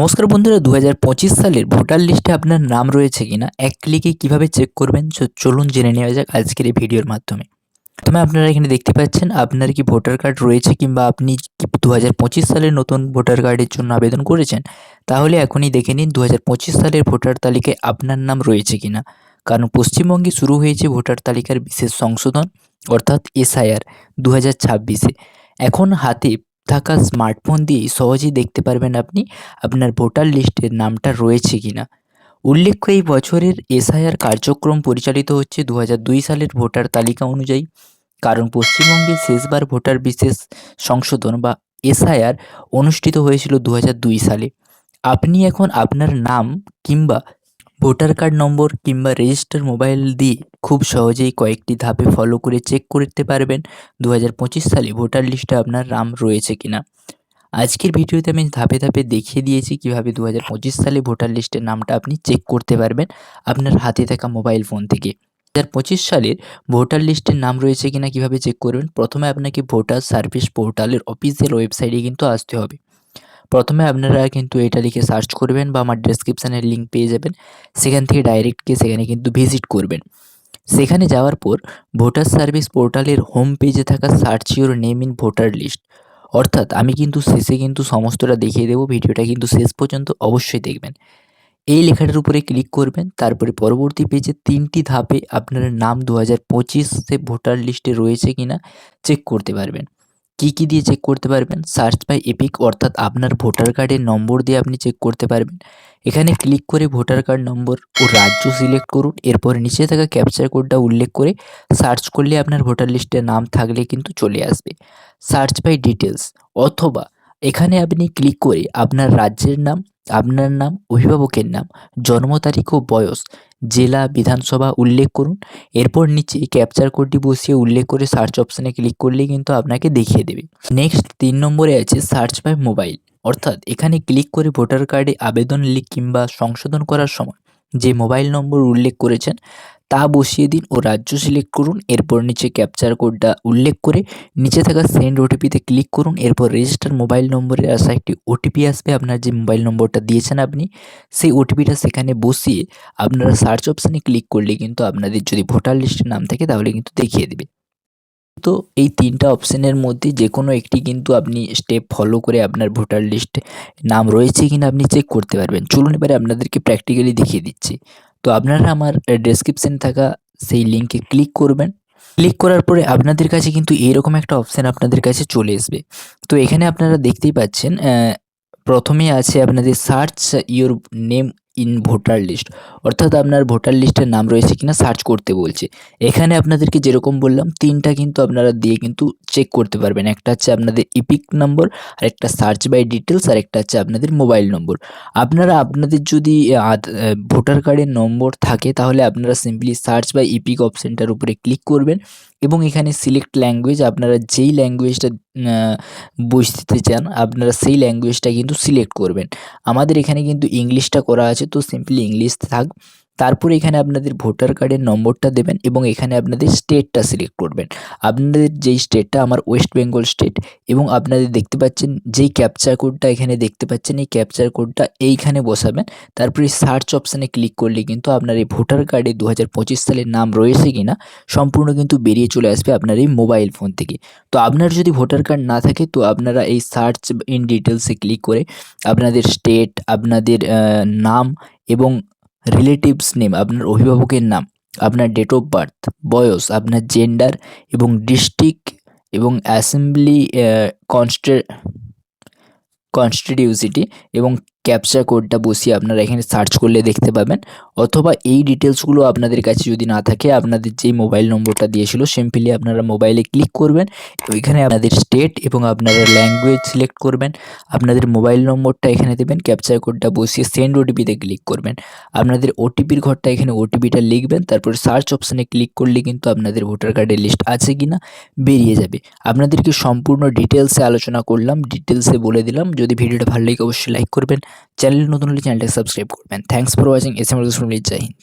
নমস্কার বন্ধুরা দু হাজার পঁচিশ সালের ভোটার লিস্টে আপনার নাম রয়েছে কিনা, এক ক্লিকে কীভাবে চেক করবেন? চলুন জেনে নেওয়া যাক আজকের এই ভিডিওর মাধ্যমে। প্রথমে আপনারা এখানে দেখতে পাচ্ছেন, আপনার কি ভোটার কার্ড রয়েছে কিংবা আপনি দু হাজার পঁচিশ সালের নতুন ভোটার কার্ডের জন্য আবেদন করেছেন? তাহলে এখনই দেখে নিন দু হাজার পঁচিশ সালের ভোটার তালিকায় আপনার নাম রয়েছে কিনা। কারণ পশ্চিমবঙ্গে শুরু হয়েছে ভোটার তালিকার বিশেষ সংশোধন, অর্থাৎ এসআইআর দু হাজার ছাব্বিশে। এখন হাতে থাকা স্মার্টফোন দিয়েই সহজেই দেখতে পারবেন আপনি আপনার ভোটার লিস্টের নামটা রয়েছে কিনা। উল্লেখ্য, এই বছরের এসআইআর কার্যক্রম পরিচালিত হচ্ছে দু সালের ভোটার তালিকা অনুযায়ী। কারণ পশ্চিমবঙ্গে শেষবার ভোটার বিশেষ সংশোধন বা এসআইআর অনুষ্ঠিত হয়েছিল দু সালে। আপনি এখন আপনার নাম কিংবা ভোটার কার্ড নম্বর কিংবা রেজিস্টার মোবাইল দিয়ে খুব সহজেই কয়েকটি ধাপে ফলো করে চেক করতে পারবেন। দু হাজার পঁচিশ সালে ভোটার লিস্টে আপনার নাম রয়েছে কিনা। আজকের ভিডিওতে আমি ধাপে ধাপে দেখিয়ে দিয়েছি কীভাবে দু সালে ভোটার লিস্টের নামটা আপনি চেক করতে পারবেন আপনার হাতে থাকা মোবাইল ফোন থেকে। দু সালের ভোটার লিস্টের নাম রয়েছে কিনা কীভাবে চেক করবেন? প্রথমে আপনাকে ভোটার সার্ভিস পোর্টালের অফিসিয়াল ওয়েবসাইটে কিন্তু আসতে হবে। প্রথমে আপনারা কিন্তু এটা লিখে সার্চ করবেন বা আমার ডেসক্রিপশানের লিঙ্ক পেয়ে যাবেন। সেখান থেকে ডাইরেক্ট গিয়ে সেখানে কিন্তু ভিজিট করবেন। সেখানে যাওয়ার পর ভোটার সার্ভিস পোর্টালের হোম পেজে থাকা search your name in voter list অর্থাৎ আমি কিন্তু শেষে কিন্তু সমস্তটা দেখিয়ে দেবো, ভিডিওটা কিন্তু শেষ পর্যন্ত অবশ্যই দেখবেন। এই লেখাটার উপরে ক্লিক করবেন, তারপরে পরবর্তী পেজে তিনটি ধাপে আপনার নাম দু হাজার পঁচিশে ভোটার লিস্টে রয়েছে কিনা চেক করতে পারবেন। কি কি দিয়ে চেক করতে পারবেন? সার্চ বাই এপিক অর্থাৎ আপনার ভোটার কার্ডের নম্বর দিয়ে আপনি চেক করতে পারবেন। এখানে ক্লিক করে ভোটার কার্ড নম্বর ও রাজ্য সিলেক্ট করুন। এরপর নিচে থাকা ক্যাপচার কোডটা উল্লেখ করে সার্চ করলে আপনার ভোটার লিস্টে নাম থাকলে কিন্তু চলে আসবে। সার্চ বাই ডিটেলস অথবা এখানে আপনি ক্লিক করে আপনার রাজ্যের নাম, আপনার নাম, অভিভাবকের নাম, জন্ম তারিখ ও বয়স, জেলা বিধানসভা উল্লেখ করুন। এরপর নিচে ক্যাপচার কোডটি বসিয়ে উল্লেখ করে সার্চ অপশানে ক্লিক করলেই কিন্তু আপনাকে দেখিয়ে দেবে। নেক্সট তিন নম্বরে আছে সার্চ বাই মোবাইল অর্থাৎ এখানে ক্লিক করে ভোটার কার্ডে আবেদন লিখ কিংবা সংশোধন করার সময় যে মোবাইল নম্বর উল্লেখ করেছেন তা বসিয়ে দিন ও রাজ্য সিলেক্ট করুন। এরপর নিচে ক্যাপচার কোডটা উল্লেখ করে নিচে থাকা সেন্ড ওটিপিতে ক্লিক করুন। এরপর রেজিস্টার মোবাইল নম্বরে আসা একটি ওটিপি আসবে। আপনার যে মোবাইল নম্বরটা দিয়েছেন আপনি, সেই ওটিপিটা সেখানে বসিয়ে আপনারা সার্চ অপশানে ক্লিক করলে কিন্তু আপনাদের যদি ভোটার লিস্টে নাম থাকে, তাহলে কিন্তু দেখিয়ে দেবে। তো এই তিনটা অপশানের মধ্যে যে কোনো একটি কিন্তু আপনি স্টেপ ফলো করে আপনার ভোটার লিস্টে নাম রয়েছে কিনা আপনি চেক করতে পারবেন। চলুন এবারে আপনাদেরকে প্র্যাকটিক্যালি দেখিয়ে দিচ্ছি। তো আপনারা আমার ডেসক্রিপশন থাকা সেই লিঙ্কে ক্লিক করবেন। ক্লিক করার পরে আপনাদের কাছে কিন্তু এরকম একটা অপশান আপনাদের কাছে চলে আসবে। তো এখানে আপনারা দেখতেই পাচ্ছেন প্রথমে আছে আপনাদের search your name in voter list অর্থাৎ আপনার ভোটার লিস্টের নাম রয়েছে কিনা সার্চ করতে বলছে। এখানে আপনাদেরকে যেরকম বললাম, তিনটা কিন্তু আপনারা দিয়ে কিন্তু চেক করতে পারবেন। একটা হচ্ছে আপনাদের ইপিক নম্বর আর একটা সার্চ বাই ডিটেলস আর একটা হচ্ছে আপনাদের মোবাইল নম্বর আপনারা, আপনাদের যদি ভোটার কার্ডের নম্বর থাকে, তাহলে আপনারা সিম্পলি সার্চ বাই ইপিক অপশানটার উপরে ক্লিক করবেন। এবং এখানে সিলেক্ট ল্যাঙ্গুয়েজ আপনারা যেই ল্যাঙ্গুয়েজটা বুঝতে চান, আপনারা সেই ল্যাঙ্গুয়েজটা কিন্তু সিলেক্ট করবেন। আমাদের এখানে কিন্তু ইংলিশটা করা আছে, তো সিম্পলি ইংলিশ থাক। তারপরে এখানে আপনাদের ভোটার কার্ডের নম্বরটা দেবেন এবং এখানে আপনাদের স্টেটটা সিলেক্ট করবেন। আপনাদের যেই স্টেটটা আমার ওয়েস্ট বেঙ্গল স্টেট এবং আপনাদের দেখতে পাচ্ছেন যেই ক্যাপচার কোডটা এখানে দেখতে পাচ্ছেন, এই ক্যাপচার কোডটা এইখানে বসাবেন। তারপরে সার্চ অপশানে ক্লিক করলে কিন্তু আপনার এই ভোটার কার্ডে দু হাজার পঁচিশ সালের নাম রয়েছে কিনা সম্পূর্ণ কিন্তু বেরিয়ে চলে আসবে আপনার এই মোবাইল ফোন থেকে। তো আপনার যদি ভোটার কার্ড না থাকে তো আপনারা এই সার্চ ইন ডিটেলসে ক্লিক করে আপনাদের স্টেট, আপনাদের নাম এবং রিলেটিভস নেম আপনার অভিভাবকের নাম, আপনার ডেট অফ বার্থ বয়স, আপনার জেন্ডার এবং ডিস্ট্রিক্ট এবং অ্যাসেম্বলি কনস্টে কনস্টিটিউসিটি এবং ক্যাপচা কোডটা বসিয়ে আপনারা এখানে সার্চ করলে দেখতে পাবেন। অথবা এই ডিটেলসগুলো আপনাদের কাছে যদি না থাকে, আপনাদের যেই মোবাইল নম্বরটা দিয়েছিল সিম্পলি আপনারা মোবাইলে ক্লিক করবেন। ওইখানে আপনাদের স্টেট এবং আপনারা ল্যাঙ্গুয়েজ সিলেক্ট করবেন। আপনাদের মোবাইল নম্বরটা এখানে দেবেন ক্যাপচার কোডটা বসিয়ে সেন্ড ওটিপিতে ক্লিক করবেন। আপনাদের ওটিপির ঘরটা এখানে ওটিপিটা লিখবেন, তারপর সার্চ অপশানে ক্লিক করলে কিন্তু আপনাদের ভোটার কার্ডের লিস্ট আছে কি না বেরিয়ে যাবে। আপনাদেরকে সম্পূর্ণ ডিটেলসে আলোচনা করলাম ডিটেলসে বলে দিলাম। যদি ভিডিওটা ভালো লাগে, অবশ্যই লাইক করবেন। চ্যানেল নতুন হলে চ্যানেলটা সাবস্ক্রাইব করবেন। Thanks for watching S M Joy Hind.